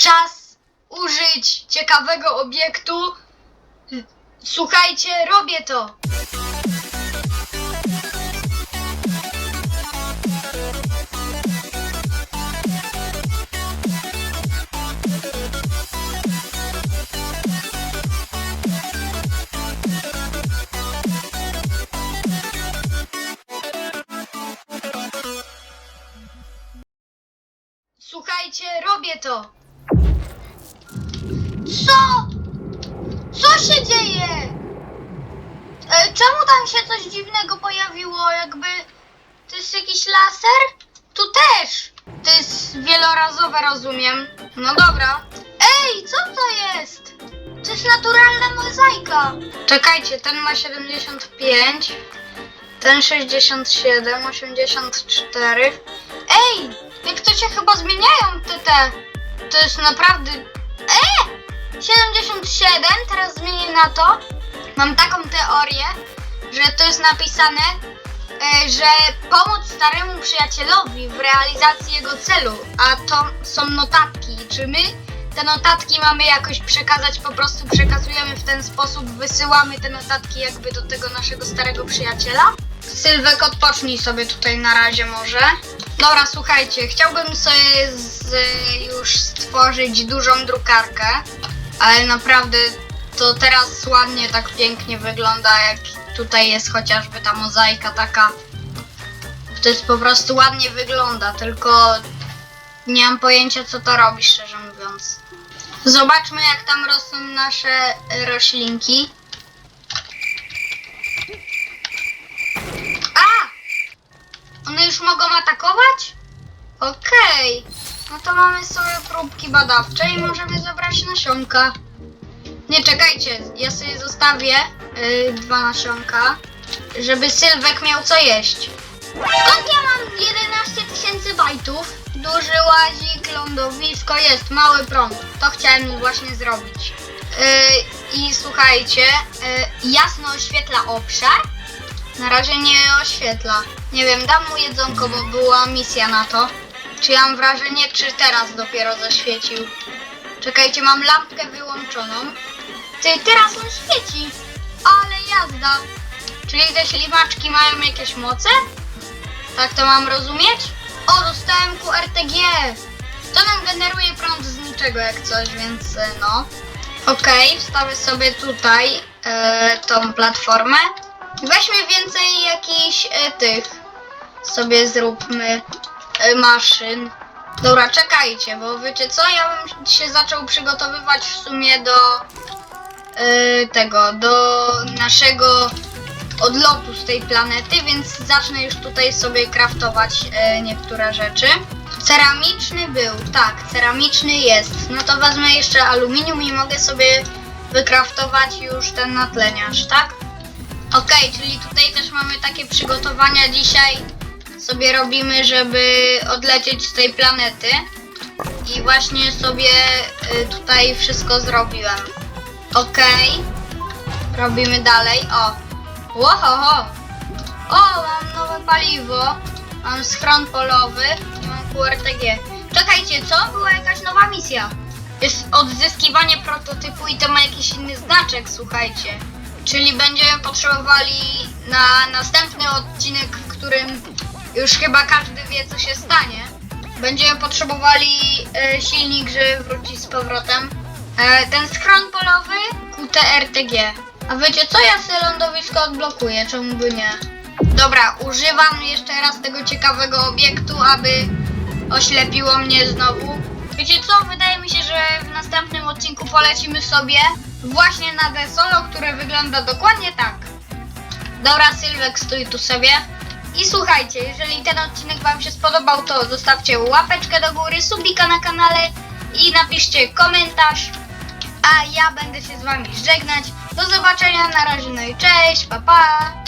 Czas użyć ciekawego obiektu. Słuchajcie, robię to. Słuchajcie, robię to. Co? Co się dzieje? E, czemu tam się coś dziwnego pojawiło? Jakby to jest jakiś laser? Tu też. To jest wielorazowe, rozumiem. No dobra. Ej, co to jest? To jest naturalna mozaika. Czekajcie, ten ma 75, ten 67, 84. Ej, jak to się chyba zmieniają te te. To jest naprawdę. E! 77, teraz zmienię na to. Mam taką teorię, że to jest napisane, e, że pomóc staremu przyjacielowi w realizacji jego celu, a to są notatki. Czy my te notatki mamy jakoś przekazać, po prostu przekazujemy w ten sposób, wysyłamy te notatki jakby do tego naszego starego przyjaciela? Sylwek, odpocznij sobie tutaj na razie może. Dobra, słuchajcie, chciałbym sobie z, już stworzyć dużą drukarkę, ale naprawdę to teraz ładnie, tak pięknie wygląda, jak tutaj jest chociażby ta mozaika taka. To jest po prostu ładnie wygląda, tylko nie mam pojęcia co to robi, szczerze mówiąc. Zobaczmy jak tam rosną nasze roślinki. A! One już mogą atakować? Okej. No to mamy sobie próbki badawcze i możemy zabrać nasionka. Nie, czekajcie, ja sobie zostawię y, dwa nasionka, żeby Sylwek miał co jeść. Skąd ja mam 11 tysięcy bajtów? Duży łazik, lądowisko, jest mały prąd. To chciałem właśnie zrobić. Y, I słuchajcie, y, jasno oświetla obszar. Na razie nie oświetla. Nie wiem, dam mu jedzonko, bo była misja na to. Czy ja mam wrażenie, czy teraz dopiero zaświecił? Czekajcie, mam lampkę wyłączoną. Ty, teraz on świeci. Ale jazda. Czyli te ślimaczki mają jakieś moce? Tak to mam rozumieć? O, dostałem QRTG. To nam generuje prąd z niczego jak coś, więc e, no. Okej, wstawię sobie tutaj e, tą platformę. Weźmy więcej jakichś e, tych. Sobie zróbmy maszyn. Dobra, czekajcie, bo wiecie co? Ja bym się zaczął przygotowywać w sumie do e, tego, do naszego odlotu z tej planety, więc zacznę już tutaj sobie kraftować e, niektóre rzeczy. Ceramiczny był, tak, ceramiczny jest. No to wezmę jeszcze aluminium i mogę sobie wykraftować już ten natleniarz, tak? Okej, czyli tutaj też mamy takie przygotowania dzisiaj sobie robimy, żeby odlecieć z tej planety. I właśnie sobie y, tutaj wszystko zrobiłem. Okej. Robimy dalej. O. Łohoho. O, mam nowe paliwo. Mam schron polowy i mam QRTG. Czekajcie, co? Była jakaś nowa misja. Jest odzyskiwanie prototypu i to ma jakiś inny znaczek, słuchajcie. Czyli będziemy potrzebowali na następny odcinek, w którym już chyba każdy wie, co się stanie. Będziemy potrzebowali e, silnik, żeby wrócić z powrotem. E, ten schron polowy QTRTG. A wiecie co? Ja sobie lądowisko odblokuję, czemu by nie? Dobra, używam jeszcze raz tego ciekawego obiektu, aby oślepiło mnie znowu. Wiecie co? Wydaje mi się, że w następnym odcinku polecimy sobie właśnie na The Solo, które wygląda dokładnie tak. Dobra, Sylwek, stój tu sobie. I słuchajcie, jeżeli ten odcinek Wam się spodobał, to zostawcie łapeczkę do góry, subika na kanale i napiszcie komentarz. A ja będę się z Wami żegnać. Do zobaczenia, na razie, no i cześć, pa pa!